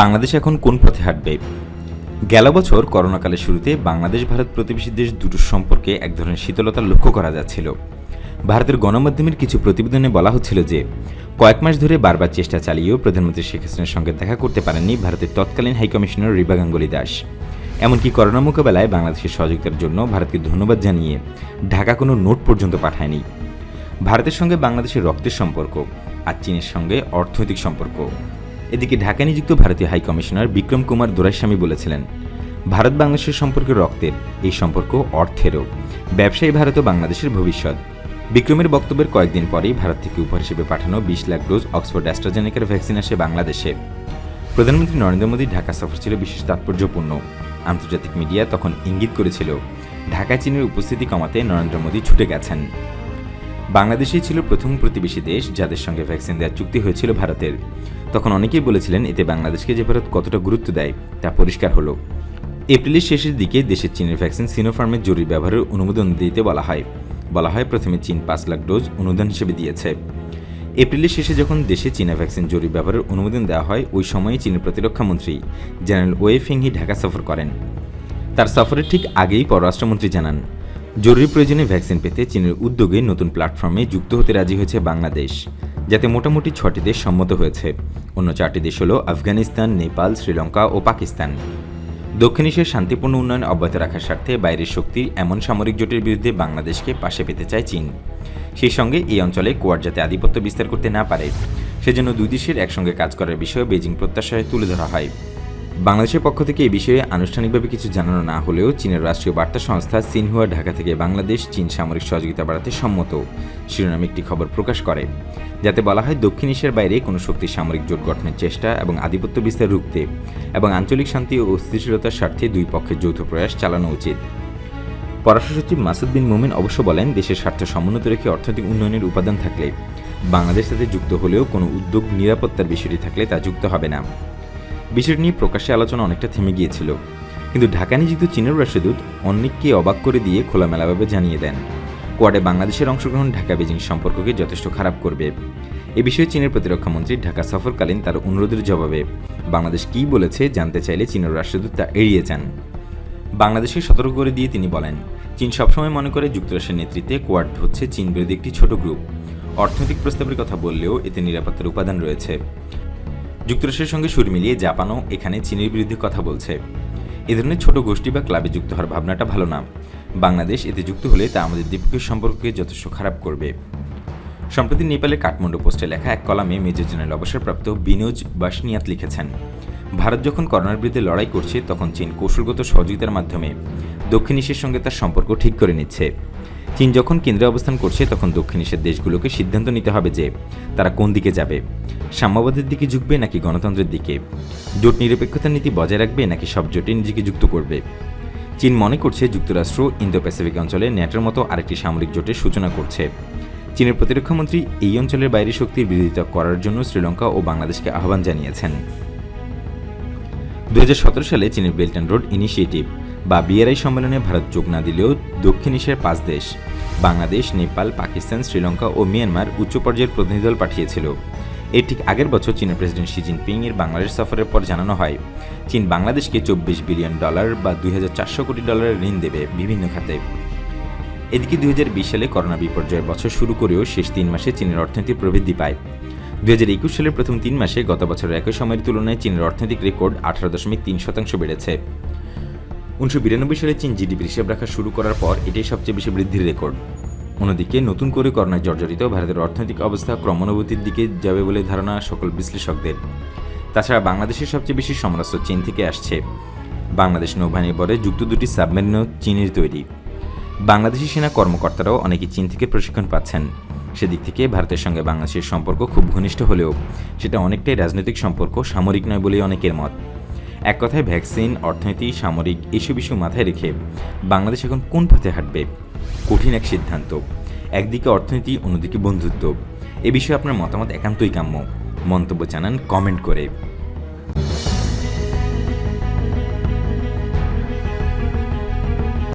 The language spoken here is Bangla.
বাংলাদেশ এখন কোন পথে হাঁটবে? গেল বছর করোনাকালের শুরুতে বাংলাদেশ ভারত প্রতিবেশী দেশ দুটোর সম্পর্কে এক ধরনের শীতলতা লক্ষ্য করা যাচ্ছিল। ভারতের গণমাধ্যমের কিছু প্রতিবেদনে বলা হচ্ছিল যে, কয়েক মাস ধরে বারবার চেষ্টা চালিয়েও প্রধানমন্ত্রী শেখ হাসিনার সঙ্গে দেখা করতে পারেননি ভারতের তৎকালীন হাইকমিশনার রিবা গাঙ্গুলি দাস। এমনকি করোনা মোকাবেলায় বাংলাদেশের সহযোগিতার জন্য ভারতকে ধন্যবাদ জানিয়ে ঢাকা কোনো নোট পর্যন্ত পাঠায়নি। ভারতের সঙ্গে বাংলাদেশের রক্তের সম্পর্ক আর চীনের সঙ্গে অর্থনৈতিক সম্পর্ক। এদিকে ঢাকা নিযুক্ত ভারতীয় হাই কমিশনার বিক্রম কুমার দোরাইস্বামী বলেছিলেন, ভারত বাংলাদেশের সম্পর্ক রক্তের এই সম্পর্ক অর্থেরও। ব্যবসায়ী ভারত ও বাংলাদেশের ভবিষ্যৎ। বিক্রমের বক্তব্যের কয়েকদিন পরেই ভারত থেকে উপহার হিসেবে পাঠানো বিশ লাখ ডোজ অক্সফোর্ড অ্যাস্ট্রাজেনেকার ভ্যাকসিন আসে বাংলাদেশে। প্রধানমন্ত্রী নরেন্দ্র মোদীর ঢাকা সফর ছিল বিশেষ তাৎপর্যপূর্ণ। আন্তর্জাতিক মিডিয়া তখন ইঙ্গিত করেছিল ঢাকা চীনের উপস্থিতি কমাতে নরেন্দ্র মোদী ছুটে গেছেন। বাংলাদেশই ছিল প্রথম প্রতিবেশী দেশ যাদের সঙ্গে ভ্যাকসিন দেওয়ার চুক্তি হয়েছিল ভারতের। তখন অনেকেই বলেছিলেন, এতে বাংলাদেশকে যে ভারত কতটা গুরুত্ব দেয়, তা পরিষ্কার হলো। এপ্রিলের শেষের দিকে দেশের চীনের ভ্যাকসিন সিনোফার্মের জরুরি ব্যবহারের অনুমোদন দিতে বলা হয়। বলা হয় প্রথমে চীন পাঁচ লাখ ডোজ অনুদান হিসেবে দিয়েছে। এপ্রিলের শেষে যখন দেশে চীনা ভ্যাকসিন জরুরি ব্যবহারের অনুমোদন দেওয়া হয়, ওই সময়ে চীনের প্রতিরক্ষামন্ত্রী জেনারেল ওয়ে ফিংহি ঢাকা সফর করেন। তার সফরের ঠিক আগেই পররাষ্ট্রমন্ত্রী জানান, জরুরি প্রয়োজনে ভ্যাকসিন পেতে চীনের উদ্যোগে নতুন প্ল্যাটফর্মে যুক্ত হতে রাজি হয়েছে বাংলাদেশ, যাতে মোটামুটি ছটি দেশ সম্মত হয়েছে। অন্য চারটি দেশ হল আফগানিস্তান, নেপাল, শ্রীলঙ্কা ও পাকিস্তান। দক্ষিণ এশিয়ার শান্তিপূর্ণ উন্নয়ন অব্যাহত রাখার স্বার্থে বাইরের শক্তি এমন সামরিক জোটের বিরুদ্ধে বাংলাদেশকে পাশে পেতে চায় চীন। সেই সঙ্গে এই অঞ্চলে কোয়ার যাতে আধিপত্য বিস্তার করতে না পারে, সেজন্য দুই দেশের একসঙ্গে কাজ করার বিষয়ে বেজিং প্রত্যাশায় তুলে ধরা হয়। বাংলাদেশের পক্ষ থেকে এই বিষয়ে আনুষ্ঠানিকভাবে কিছু জানানো না হলেও চীনের রাষ্ট্রীয় বার্তা সংস্থা সিনহুয়া ঢাকা থেকে বাংলাদেশ চীন সামরিক সহযোগিতা বাড়াতে সম্মত। শিরোনামে একটি খবর প্রকাশ করে। যাতে বলা হয়, দক্ষিণ এশিয়ার বাইরে কোনো শক্তির সামরিক জোট গঠনের চেষ্টা এবং আধিপত্য বিস্তার রুখতে এবং আঞ্চলিক শান্তি ও স্থিতিশীলতার স্বার্থে দুই পক্ষের যৌথ প্রয়াস চালানো উচিত। পররাষ্ট্র সচিব মাসুদ বিন মোমিন অবশ্য বলেন, দেশের স্বার্থ সমুন্নত রেখে অর্থনৈতিক উন্নয়নের উপাদান থাকলে বাংলাদেশ তাতে যুক্ত হলেও কোনো উদ্যোগ নিরাপত্তার বিষয়টি থাকলে তা যুক্ত হবে না। বিষয়টি নিয়ে প্রকাশ্যে আলোচনা অনেকটা থেমে গিয়েছিল। কিন্তু ঢাকা নিযুক্ত চীনের রাষ্ট্রদূত অনেককে অবাক করে দিয়ে খোলামেলাভাবে জানিয়ে দেন, কোয়াডে বাংলাদেশের অংশগ্রহণ ঢাকা বেজিং সম্পর্ককে যথেষ্ট খারাপ করবে। এ বিষয়ে চীনের প্রতিরক্ষামন্ত্রী ঢাকা সফরকালীন তার অনুরোধের জবাবে, বাংলাদেশ কী বলেছে জানতে চাইলে চীনের রাষ্ট্রদূত তা এড়িয়ে যান। বাংলাদেশকে সতর্ক করে দিয়ে তিনি বলেন, চীন সবসময় মনে করে যুক্তরাষ্ট্রের নেতৃত্বে কোয়াড হচ্ছে চীন বিরোধী একটি ছোট গ্রুপ। অর্থনৈতিক প্রস্তাবের কথা বললেও এতে নিরাপত্তার উপাদান রয়েছে। যুক্তরাষ্ট্রের সঙ্গে সুর মিলিয়ে জাপানও এখানে চীনের বিরুদ্ধে কথা বলছে। এ ধরনের ছোট গোষ্ঠী বা ক্লাবে যুক্ত হওয়ার ভাবনাটা ভালো না। বাংলাদেশ এতে যুক্ত হলে তা আমাদের দ্বিপক্ষীয় সম্পর্ককে যথেষ্ট খারাপ করবে। সম্প্রতি নেপালের কাঠমান্ডু পোস্টে লেখা এক কলামে মেজর জেনারেল অবসরপ্রাপ্ত বিনোজ বাসনিয়াত লিখেছেন, ভারত যখন করোনার বিরুদ্ধে লড়াই করছে, তখন চীন কৌশলগত সহযোগিতার মাধ্যমে দক্ষিণ এশিয়ার সঙ্গে তার সম্পর্ক ঠিক করে নিচ্ছে। চীন যখন কেন্দ্রে অবস্থান করছে, তখন দক্ষিণ এশিয়ার দেশগুলোকে সিদ্ধান্ত নিতে হবে যে তারা কোন দিকে যাবে। সাম্যবাদের দিকে ঝুঁকবে নাকি গণতন্ত্রের দিকে? জোট নিরপেক্ষতার নীতি বজায় রাখবে নাকি সব জোটে নিজেকে যুক্ত করবে? চীন মনে করছে যুক্তরাষ্ট্র ইন্দো প্যাসিফিক অঞ্চলে ন্যাটোর মতো আরেকটি সামরিক জোটের সূচনা করছে। চীনের প্রতিরক্ষামন্ত্রী এই অঞ্চলের বাইরে শক্তির বিরোধিতা করার জন্য শ্রীলঙ্কা ও বাংলাদেশকে আহ্বান জানিয়েছেন। দু হাজার সতেরো সালে চীনের বেল্ট অ্যান্ড রোড ইনিশিয়েটিভ বা বিআরআই সম্মেলনে ভারত যোগ না দিলেও দক্ষিণ এশিয়ার পাঁচ দেশ, বাংলাদেশ, নেপাল, পাকিস্তান, শ্রীলঙ্কা ও মিয়ানমার উচ্চ পর্যায়ের প্রতিনিধি দল পাঠিয়েছিল। এর ঠিক আগের বছর চীনের প্রেসিডেন্ট শি জিনপিং এর বাংলাদেশ সফরের পর জানানো হয়, চীন বাংলাদেশকে চব্বিশ বিলিয়ন ডলার বা দুই হাজার চারশো কোটি ডলারের ঋণ দেবে বিভিন্ন খাতে। এদিকে দুই হাজার বিশ সালে করোনা বিপর্যয়ের বছর শুরু করেও শেষ তিন মাসে চীনের অর্থনীতি প্রবৃদ্ধি পায়। দুই হাজার একুশ সালের প্রথম তিন মাসে গত বছরের একই সময়ের তুলনায় চীনের অর্থনৈতিক রেকর্ড আঠারো দশমিক তিন শতাংশ বেড়েছে। উনিশশো বিরানব্বই সালে চীন জিডিপির হিসাব রাখা শুরু করার পর এটাই সবচেয়ে বেশি বৃদ্ধির রেকর্ড। অন্যদিকে, নতুন করে করোনায় জর্জরিত ভারতের অর্থনৈতিক অবস্থা ক্রমানুভূতির দিকে যাবে বলে ধারণা সকল বিশ্লেষকদের। তাছাড়া বাংলাদেশের সবচেয়ে বেশি সমরাস্ত্র চীন থেকে আসছে। বাংলাদেশ নৌবাহিনীর পরে যুক্ত দুটি সাবমেরিনও চীনের তৈরি। বাংলাদেশি সেনা কর্মকর্তারাও অনেকে চীন থেকে প্রশিক্ষণ পাচ্ছেন। সেদিক থেকে ভারতের সঙ্গে বাংলাদেশের সম্পর্ক খুব ঘনিষ্ঠ হলেও সেটা অনেকটাই রাজনৈতিক সম্পর্ক, সামরিক নয় বলেই অনেকের মত। এক কথায় ভ্যাকসিন, অর্থনীতি, সামরিক এসব ইস্যু মাথায় রেখে বাংলাদেশ এখন কোন পথে হাঁটবে? কঠিন এক সিদ্ধান্ত। একদিকে অর্থনীতি, অন্যদিকে বন্ধুত্ব। এ বিষয়ে আপনার মতামত একান্তই কাম্য। মন্তব্য জানান কমেন্ট করে।